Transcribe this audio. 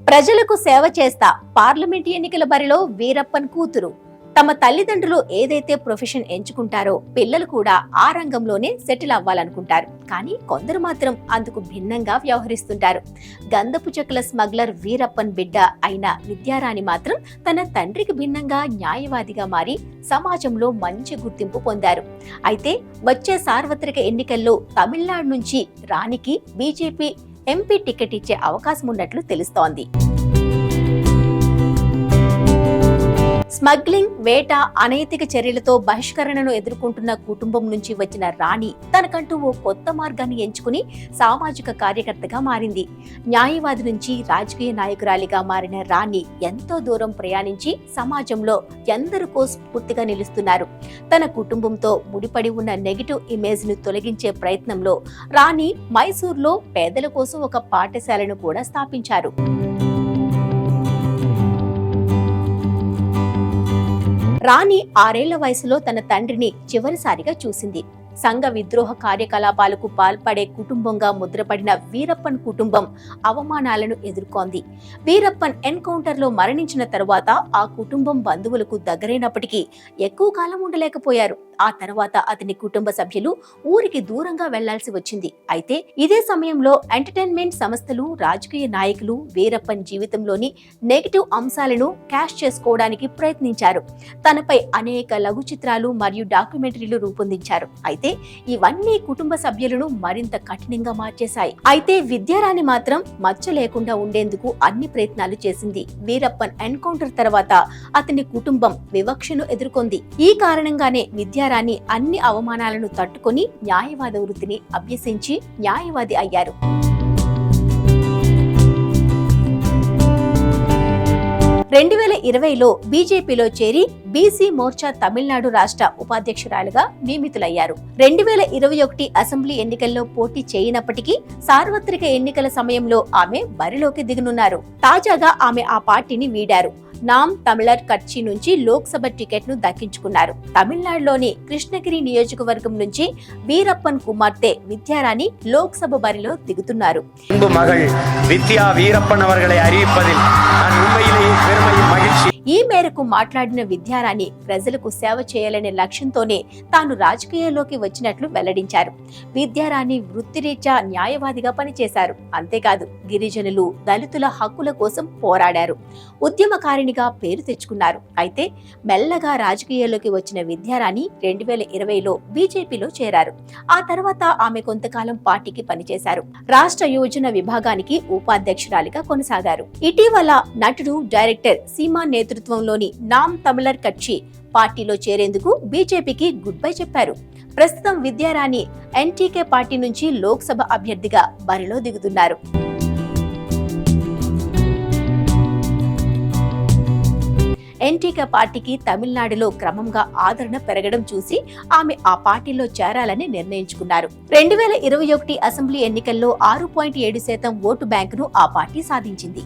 ప్రజలకు సేవ చేస్తా పార్లమెంట్ ఎన్నికల బరిలో వీరప్పన్ కూతురు. తమ తల్లిదండ్రులు ఏదైతే ప్రొఫెషన్ ఎంచుకుంటారో పిల్లలు కూడా ఆ రంగంలోనే సెటిల్ అవ్వాలనుకుంటారు. కానీ కొందరు మాత్రం అందుకు భిన్నంగా వ్యవహరిస్తుంటారు. గంధపు చెక్కల స్మగ్లర్ వీరప్పన్ బిడ్డ అయిన విద్యారాణి మాత్రం తన తండ్రికి భిన్నంగా న్యాయవాదిగా మారి సమాజంలో మంచి గుర్తింపు పొందారు. అయితే వచ్చే సార్వత్రిక ఎన్నికల్లో తమిళనాడు నుంచి రాణికి బీజేపీ ఎంపీ టికెట్ ఇచ్చే అవకాశం ఉన్నట్లు తెలుస్తోంది. స్మగ్లింగ్ వేట అనైతిక చర్యలతో బహిష్కరణను ఎదుర్కొంటున్న కుటుంబం నుంచి వచ్చిన రాణి తనకంటూ ఓ కొత్త మార్గాన్ని ఎంచుకుని సామాజిక కార్యకర్తగా మారింది. న్యాయవాది నుంచి రాజకీయ నాయకురాలిగా మారిన రాణి ఎంతో దూరం ప్రయాణించి సమాజంలో ఎందరికో స్ఫూర్తిగా నిలుస్తున్నారు. తన కుటుంబంతో ముడిపడి ఉన్న నెగిటివ్ ఇమేజ్ను తొలగించే ప్రయత్నంలో రాణి మైసూర్లో పేదల కోసం ఒక పాఠశాలను కూడా స్థాపించారు. రాణి ఆరేళ్ళ వయసులో తన తండ్రిని చివరిసారిగా చూసింది. సంఘ విద్రోహ కార్యకలాపాలకు పాల్పడే కుటుంబంగా ముద్రపడిన వీరప్పన్ కుటుంబం అవమానాలను ఎదుర్కొంది. వీరప్పన్ ఎన్కౌంటర్లో మరణించిన తరువాత ఆ కుటుంబం బంధువులకు దగ్గరైనప్పటికీ ఎక్కువ కాలం ఉండలేకపోయారు. ఆ తర్వాత అతని కుటుంబ సభ్యులు ఊరికి దూరంగా వెళ్ళాల్సి వచ్చింది. అయితే ఇదే సమయంలో ఎంటర్టైన్మెంట్ సంస్థలు రాజకీయ నాయకులు వీరప్పన్ జీవితంలోని నెగిటివ్ అంశాలను క్యాష్ చేసుకోవడానికి ప్రయత్నించారు. తనపై అనేక లఘు చిత్రాలు మరియు డాక్యుమెంటరీలు రూపొందించారు. అయితే ఇవన్నీ కుటుంబ సభ్యులను మరింత కఠినంగా మార్చేశాయి. అయితే విద్యారాణి మాత్రం మచ్చ లేకుండా ఉండేందుకు అన్ని ప్రయత్నాలు చేసింది. వీరప్పన్ ఎన్కౌంటర్ తర్వాత అతని కుటుంబం వివక్షను ఎదుర్కొంది. ఈ కారణంగానే విద్యారాణి అన్ని అవమానాలను తట్టుకొని న్యాయవాద వృత్తిని అభ్యసించి న్యాయవాది అయ్యారు. రెండు వేల ఇరవైలో బీజేపీలో చేరి బీసీ మోర్చా తమిళనాడు రాష్ట్ర ఉపాధ్యక్షురాలుగా నియమితులయ్యారు రెండు వేల ఇరవై ఒకటి అసెంబ్లీ ఎన్నికల్లో పోటీ చేయనప్పటికీ సార్వత్రిక ఎన్నికల సమయంలో ఆమె బరిలోకి దిగనున్నారు తాజాగా ఆమె ఆ పార్టీని వీడారు నామ్ తమిళర్ కచ్చి నుంచి లోక్సభ టికెట్ ను దక్కించుకున్నారు తమిళనాడులోని కృష్ణగిరి నియోజకవర్గం నుంచి వీరప్పన్ కుమార్తె విద్యారాణి లోక్సభ బరిలో దిగుతున్నారు அன்பு மகள் வித்யா வீரப்பன் அவர்களை அறிவிப்பதில் நான் మేరకు మాట్లాడిన విద్యారాణి ప్రజలకు సేవ చేయాలనే లక్ష్యంతోనే తాను రాజకీయాల్లోకి వచ్చినట్లు వెల్లడించారు. విద్యారాణి వృత్తిరీత్యా న్యాయవాదిగా పనిచేశారు. అంతేకాదు గిరిజనులు దళితుల హక్కుల కోసం పోరాడారు. ఉద్యమకారిణిగా పేరు తెచ్చుకున్నారు. అయితే మెల్లగా రాజకీయాల్లోకి వచ్చిన విద్యారాణి రెండు వేల ఇరవైలో బీజేపీలో చేరారు. ఆ తర్వాత ఆమె కొంతకాలం పార్టీకి పనిచేశారు. రాష్ట్ర యోజన విభాగానికి ఉపాధ్యక్షురాలిగా కొనసాగారు. ఇటీవల నటుడు డైరెక్టర్ సీమా నేతృత్వంలో రాష్ట్రంలోని నామ్ తమిళర్ కచ్చి పార్టీలో చేరేందుకు బీజేపీకి గుడ్ బై చెప్పారు. ప్రస్తుతం విద్యారాణి ఎన్టీకే పార్టీ నుంచి లోక్సభ అభ్యర్థిగా బరిలో దిగుతున్నారు. ఎన్టీకే పార్టీకి తమిళనాడులో క్రమంగా ఆదరణ పెరగడం చూసి ఆమె ఆ పార్టీలో చేరాలని నిర్ణయించుకున్నారు. రెండు వేల ఇరవై ఒకటి అసెంబ్లీ ఎన్నికల్లో ఆరు పాయింట్ ఏడు శాతం ఓటు బ్యాంకును ఆ పార్టీ సాధించింది.